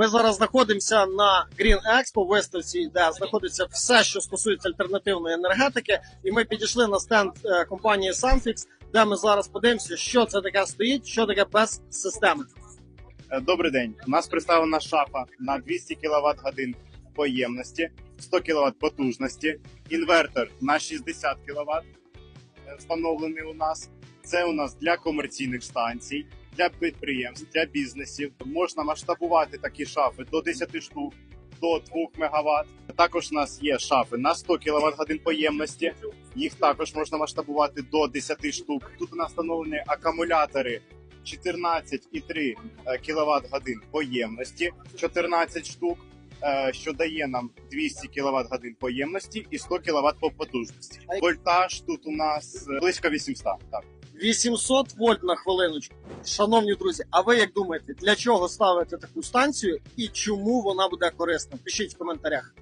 Ми зараз знаходимося на Green Expo виставці, де знаходиться все, що стосується альтернативної енергетики. І ми підійшли на стенд е, компанії Sunfix, де ми зараз подивимося, що це таке стоїть, що таке без системи. Е, Добрий день. У нас представлена шафа на 200 кВт годин поємності, 100 кВт потужності, інвертор на 60 кВт встановлений у нас. Це у нас для комерційних станцій, для підприємств, для бізнесів. Можна масштабувати такі шафи до 10 штук, до 2 МВт. Також у нас є шафи на 100 кВт годин поємності. Їх також можна масштабувати до 10 штук. Тут у нас встановлені акумулятори 14,3 кВт годин поємності, 14 штук, е, що дає нам 200 кВт годин поємності і 100 кВт по потужності. Вольтаж тут у нас е, близько 800. Так. 800 вольт на хвилиночку. Шановні друзі, а ви як думаєте, для чого ставити таку станцію і чому вона буде корисна? Пишіть в коментарях.